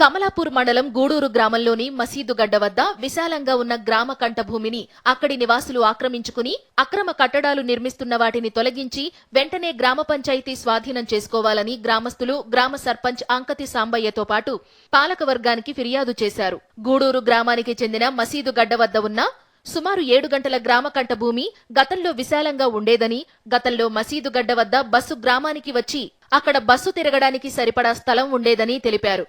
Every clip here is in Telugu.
కమలాపూర్ మండలం గూడూరు గ్రామంలోని మసీదు గడ్డ వద్ద విశాలంగా ఉన్న గ్రామ కంట భూమిని అక్కడి నివాసులు ఆక్రమించుకుని అక్రమ కట్టడాలు నిర్మిస్తున్న వాటిని తొలగించి వెంటనే గ్రామ పంచాయతీ స్వాధీనం చేసుకోవాలని గ్రామస్తులు గ్రామ సర్పంచ్ అంకతి సాంబయ్యతో పాటు పాలకవర్గానికి ఫిర్యాదు చేశారు. గూడూరు గ్రామానికి చెందిన మసీదు గడ్డ వద్ద ఉన్న సుమారు ఏడు గంటల గ్రామ కంట భూమి గతంలో విశాలంగా ఉండేదని గతంలో మసీదు గడ్డ వద్ద బస్సు గ్రామానికి వచ్చి అక్కడ బస్సు తిరగడానికి సరిపడా స్థలం ఉండేదని తెలిపారు.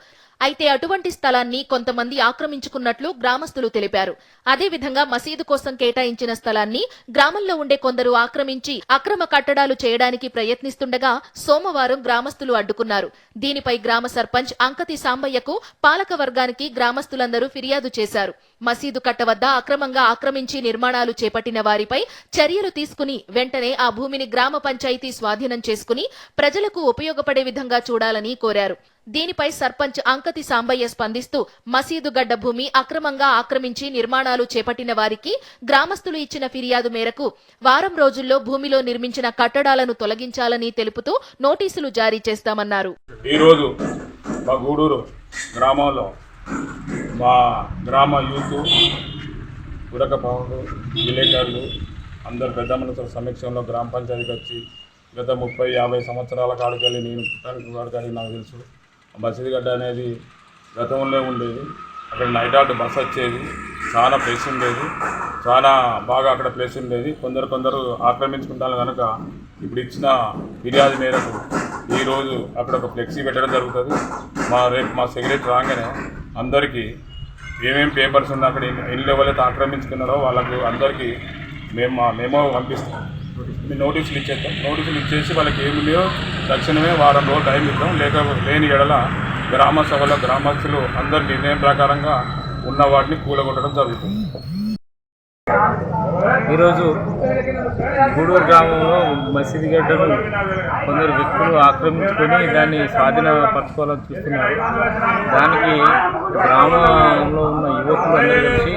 అయితే అటువంటి స్థలాన్ని కొంతమంది ఆక్రమించుకున్నట్లు గ్రామస్తులు తెలిపారు. అదేవిధంగా మసీదు కోసం కేటాయించిన స్థలాన్ని గ్రామంలో ఉండే కొందరు ఆక్రమించి అక్రమ కట్టడాలు చేయడానికి ప్రయత్నిస్తుండగా సోమవారం గ్రామస్తులు అడ్డుకున్నారు. దీనిపై గ్రామ సర్పంచ్ అంకతి సాంబయ్యకు పాలక వర్గానికి గ్రామస్తులందరూ ఫిర్యాదు చేశారు. మసీదు కట్ట వద్ద అక్రమంగా ఆక్రమించి నిర్మాణాలు చేపట్టిన వారిపై చర్యలు తీసుకుని వెంటనే ఆ భూమిని గ్రామ పంచాయతీ స్వాధీనం చేసుకుని ప్రజలకు ఉపయోగపడే విధంగా చూడాలని కోరారు. దీనిపై సర్పంచ్ అంకతి సాంబయ్య స్పందిస్తూ మసీదు గడ్డ భూమి అక్రమంగా ఆక్రమించి నిర్మాణాలు చేపట్టిన వారికి గ్రామస్తులు ఇచ్చిన ఫిర్యాదు మేరకు వారం రోజుల్లో భూమిలో నిర్మించిన కట్టడాలను తొలగించాలని తెలుపుతూ నోటీసులు జారీ చేస్తామన్నారు. ఈరోజు మా గూడూరు గ్రామంలో మా గ్రామ యూత్ విలేకరులు అందరు పెద్దమ్మలతో సమక్షంలో గ్రామ పంచాయతీకి వచ్చి గత ముప్పై యాభై సంవత్సరాల కాడికెళ్ళి నేను పుట్టానికి వాడికి నాకు తెలుసు. మసీదుగడ్డ అనేది గతంలో ఉండేది. అక్కడ నైట్ అవుట్ బస్ వచ్చేది. చాలా ప్లేస్ ఉండేది. చాలా బాగా అక్కడ ప్లేస్ ఉండేది. కొందరు కొందరు ఆక్రమించుకుంటారు కనుక ఇప్పుడు ఇచ్చిన ఫిర్యాదు మేరకు ఈరోజు అక్కడ ఒక ఫ్లెక్సీ పెట్టడం జరుగుతుంది. మా రేపు మా సెక్రటరీ రాగానే అందరికీ ఏమేమి పేపర్స్ ఉన్నా అక్కడ ఎన్ని- లెవెల్ అయితే ఆక్రమించుకున్నారో వాళ్ళకు అందరికీ మేము మా మేమో పంపిస్తాం. మీ నోటీసులు ఇచ్చేస్తాం నోటీసులు ఇచ్చేసి వాళ్ళకి ఏమి లేవో తక్షణమే వారం రోజులు టైం ఇద్దాం. లేక లేని ఎడల గ్రామ సభలో గ్రామస్తులు అందరి నిర్ణయం ప్రకారంగా ఉన్న వాటిని కూలగొట్టడం జరుగుతుంది. ఈరోజు గూడూరు గ్రామంలో మసీదు గడ్డను కొందరు వ్యక్తులు ఆక్రమించుకొని దాన్ని స్వాధీనపరచుకోవాలని చూస్తున్నారు. దానికి గ్రామంలో ఉన్న యువకులు అందరూ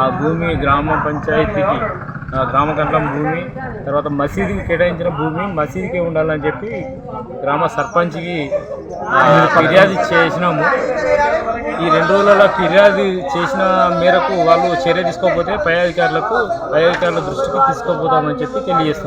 ఆ భూమి గ్రామ పంచాయతీకి ఆ గ్రామ కంఠం భూమి తర్వాత మసీదుకి కేటాయించిన భూమి మసీదుకే ఉండాలని చెప్పి గ్రామ సర్పంచ్కి ఫిర్యాదు చేసినాము. ఈ రెండు రోజులలో ఫిర్యాదు చేసిన మేరకు వాళ్ళు చర్య తీసుకోకపోతే పై అధికారులకు పై అధికారుల దృష్టికి తీసుకోపోతామని చెప్పి తెలియజేస్తున్నాం.